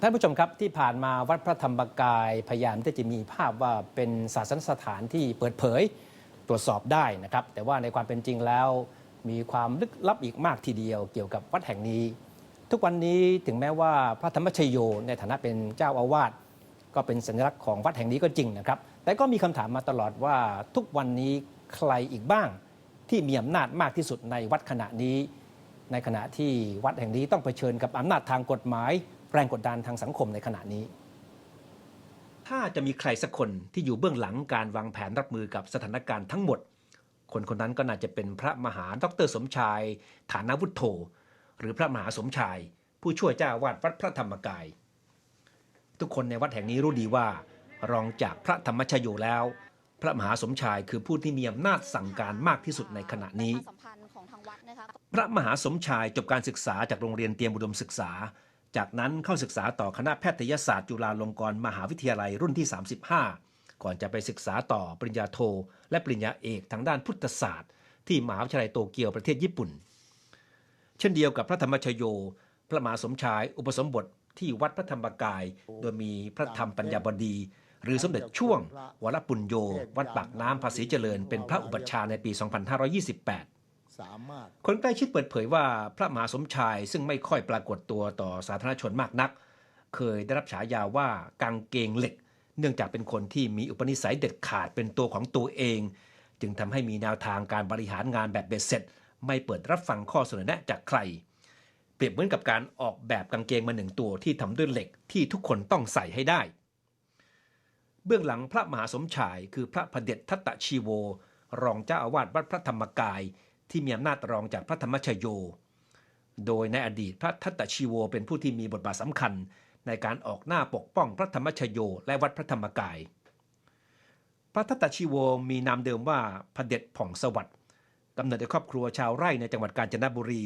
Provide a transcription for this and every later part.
ท่านผู้ชมครับที่ผ่านมาวัดพระธรรมกายพยายามที่จะมีภาพว่าเป็นศาสนสถานที่เปิดเผยตรวจสอบได้นะครับ แต่ว่าในความเป็นจริงแล้วมีความลึกลับอีกมากทีเดียวเกี่ยวกับวัดแห่งนี้ ทุกวันนี้ถึงแม้ว่าพระธรรมชโยในฐานะเป็นเจ้าอาวาสก็เป็นสัญลักษณ์ของวัดแห่งนี้ก็จริงนะครับ แต่ก็มีคำถามมาตลอดว่าทุกวันนี้ใครอีกบ้าง ที่มีอำนาจมากที่สุดในวัดขณะนี้ ในขณะที่วัดแห่งนี้ต้องเผชิญกับอำนาจทางกฎหมาย แรงกดดันทางสังคมในขณะนี้ ถ้าจะมีใครสักคนที่อยู่เบื้องหลังการวางแผนรับมือกับสถานการณ์ทั้งหมด คนคนนั้นก็น่าจะเป็นพระมหาดรสมชาย ฐานาวุฒโธหรือพระมหาสมชาย ผู้ช่วยเจ้าวาดวัดพระธรรมกาย ทุกคนในวัดแห่งนี้รู้ดีว่า รองจากพระธรรมชโยแล้ว พระมหาสมชายคือผู้ที่มีอำนาจสั่งการมากที่สุดในขณะนี้สัมพันธ์ของทางวัดนะคะพระมหาสมชายจบการศึกษาจากโรงเรียนเตรียมอุดมศึกษา จากนั้นเข้าศึกษาต่อคณะแพทยศาสตร์จุฬาลงกรณ์มหาวิทยาลัยรุ่นที่ 35 ก่อนจะไปศึกษาต่อปริญญาโท และปริญญาเอกทางด้านพุทธศาสตร์ ที่มหาวิทยาลัยโตเกียวประเทศญี่ปุ่น เช่นเดียวกับพระธรรมชโย พระมหาสมชาย อุปสมบทที่วัดพระธรรมกาย โดยมีพระธรรมปัญญาบดี หรือสมเด็จช่วง วรปุญโย วัดปากน้ำภาษีเจริญเป็นพระอุปัชฌาย์ในปี 2528 สามารถ คนใกล้ชิดเปิดเผยว่าพระมหาสมชายซึ่งไม่ค่อยปรากฏตัวต่อสาธารณชนมากนัก เคยได้รับฉายาว่ากางเกงเหล็ก เนื่องจากเป็นคนที่มีอุปนิสัยเด็ดขาดเป็นตัวของตัวเอง จึงทำให้มีแนวทางการบริหารงานแบบเบ็ดเสร็จ ไม่เปิดรับฟังข้อเสนอแนะจากใคร เปรียบเหมือนกับการออกแบบกางเกงมาหนึ่งตัวที่ทำด้วยเหล็กที่ทุกคนต้องใส่ให้ได้ เบื้องหลังพระมหาสมชายคือพระพเด็จทัตตชีโวรองเจ้าอาวาสวัดพระธรรมกาย ที่มีอำนาจรองจากพระธรรมชโย โดยในอดีตพระทัตตชีโวเป็นผู้ที่มีบทบาทสำคัญในการออกหน้าปกป้องพระธรรมชโยและวัดพระธรรมกาย พระทัตตชีโวมีนามเดิมว่าพระเด็จผ่องสวัสดิ์กำเนิดในครอบครัวชาวไร่ในจังหวัดกาญจนบุรี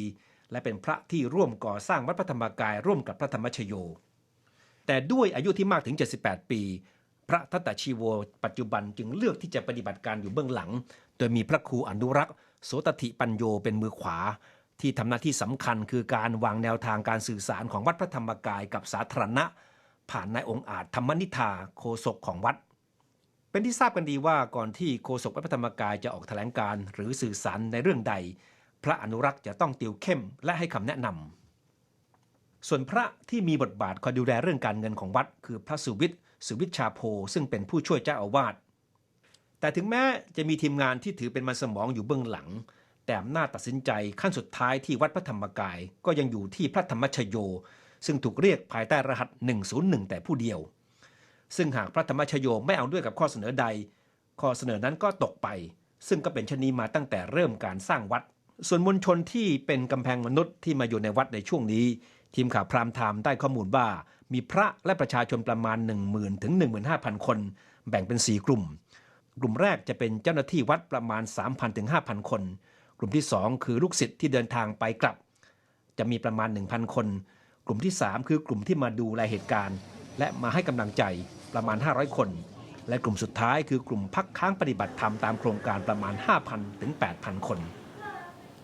และเป็นพระที่ร่วมก่อสร้างวัดพระธรรมกายร่วมกับพระธรรมชโย แต่ด้วยอายุที่มากถึง 78 ปี พระทัตตชีโว ปัจจุบันจึงเลือกที่จะปฏิบัติการอยู่เบื้องหลัง โดยมีพระครูอนุรักษ์ โสตติปัญโยเป็นมือขวา ที่ทำหน้าที่สำคัญคือการวางแนวทางการสื่อสารของวัดพระธรรมกายกับสาธารณะ ผ่านนายองค์อาจธรรมนิธาโฆษกของวัด เป็นที่ทราบกันดีว่าก่อนที่โฆษกวัดพระธรรมกายจะออกแถลงการหรือสื่อสารในเรื่องใด พระอนุรักษ์จะต้องติวเข้มและให้คำแนะนำส่วนพระที่มีบทบาทคอยดูแลเรื่องการเงินของวัด คือพระสุวิทย์สุวิทย์ชาโพซึ่งเป็นผู้ช่วยเจ้าอาวาส แต่ถึงแม้จะมีทีมงานที่ถือเป็นมันสมองอยู่เบื้องหลัง แต่อำนาจตัดสินใจขั้นสุดท้ายที่วัดพระธรรมกาย ก็ยังอยู่ที่พระธรรมชโย ซึ่งถูกเรียกภายใต้รหัส 101 แต่ผู้เดียว ซึ่งหากพระธรรมชโยไม่เอาด้วยกับข้อเสนอใด ข้อเสนอนั้นก็ตกไป ซึ่งก็เป็นชนีมาตั้งแต่เริ่มการสร้างวัด ส่วนมวลชนที่เป็นกำแพงมนุษย์ที่มาอยู่ในวัดในช่วงนี้ ทีมข่าวพรามไทม์ได้ข้อมูลว่า มีพระและประชาชนประมาณ 10,000 ถึง 15,000 คน แบ่งเป็น 4 กลุ่ม กลุ่มแรกจะเป็นเจ้าหน้าที่วัดประมาณ 3,000ถึง5,000 คน กลุ่มที่ 2 คือลูกศิษย์ที่เดินทางไปกลับ จะมีประมาณ 1,000 คน กลุ่มที่ 3 คือกลุ่มที่มาดูแลเหตุการณ์ และมาให้กำลังใจประมาณ 500 คน และกลุ่มสุดท้ายคือกลุ่มพักค้างปฏิบัติธรรมตามโครงการประมาณ 5,000ถึง8,000 คน